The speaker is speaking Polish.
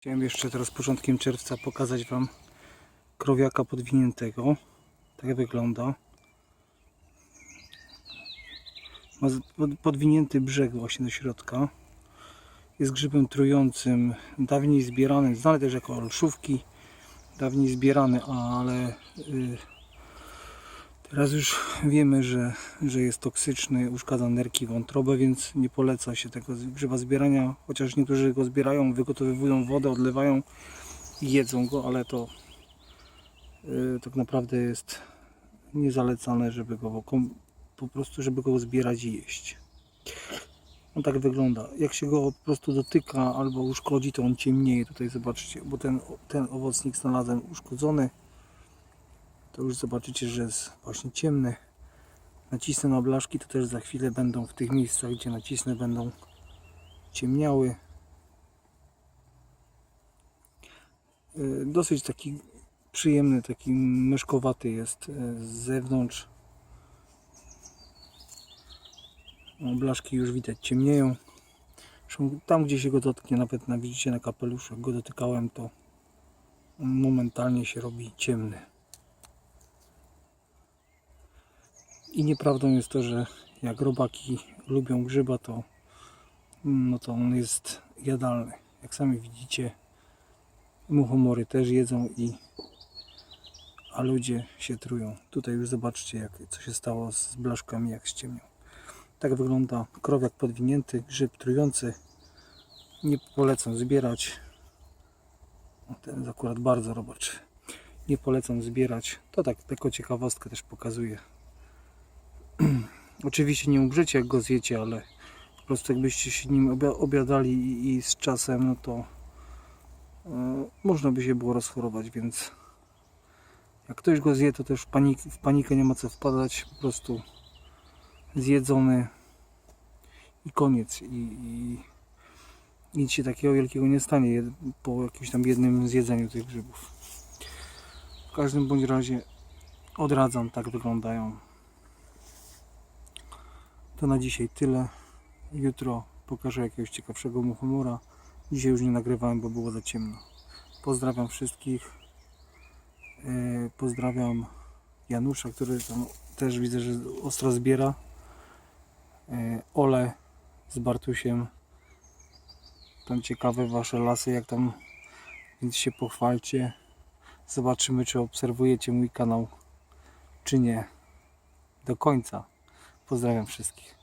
Chciałem jeszcze teraz początkiem czerwca pokazać Wam krowiaka podwiniętego. Tak wygląda. Ma podwinięty brzeg właśnie do środka. Jest grzybem trującym, dawniej zbierany, znany też jako olszówki. Dawniej zbierany, ale y, teraz już wiemy, że, że jest toksyczny, uszkadza nerki, wątrobę, więc nie poleca się tego grzyba zbierania. Chociaż niektórzy go zbierają, wygotowują wodę, odlewają i jedzą go, ale to y, tak naprawdę jest niezalecane, żeby go po prostu, żeby go zbierać i jeść. On tak wygląda. Jak się go po prostu dotyka albo uszkodzi, to on ciemnieje. Tutaj zobaczcie, bo ten, ten owocnik znalazłem uszkodzony. To już zobaczycie, że jest właśnie ciemny. Nacisnę na blaszki, to też za chwilę będą w tych miejscach, gdzie nacisnę, będą ciemniały. Y, Dosyć taki przyjemny, taki myszkowaty jest y, z zewnątrz. O, Blaszki już widać ciemnieją. Tam gdzie się go dotknie, nawet na widzicie na kapeluszu, jak go dotykałem, to momentalnie się robi ciemny. I nieprawdą jest to, że jak robaki lubią grzyba, to, no to on jest jadalny. Jak sami widzicie, muchomory też jedzą i a ludzie się trują. Tutaj już zobaczcie, jak, co się stało z blaszkami, jak ściemnią. Tak wygląda krowiak podwinięty, grzyb trujący. Nie polecam zbierać. Ten jest akurat bardzo robaczy. Nie polecam zbierać. To tak, tylko ciekawostkę też pokazuję. Oczywiście nie umrzecie jak go zjecie, ale po prostu jakbyście się nim obia- obiadali i, i z czasem, no to e, można by się było rozchorować, więc jak ktoś go zje, to też w, panik, w panikę nie ma co wpadać, po prostu zjedzony i koniec. I, i nic się takiego wielkiego nie stanie po jakimś tam jednym zjedzeniu tych grzybów. W każdym bądź razie odradzam, tak wyglądają. To na dzisiaj tyle. Jutro pokażę jakiegoś ciekawszego muchomora. Dzisiaj już nie nagrywałem, bo było za ciemno. Pozdrawiam wszystkich. Yy, Pozdrawiam Janusza, który tam też widzę, że ostro zbiera. Yy, Ole z Bartusiem. Tam ciekawe wasze lasy, jak tam, więc się pochwalcie. Zobaczymy, czy obserwujecie mój kanał, czy nie. Do końca. Pozdrawiam wszystkich.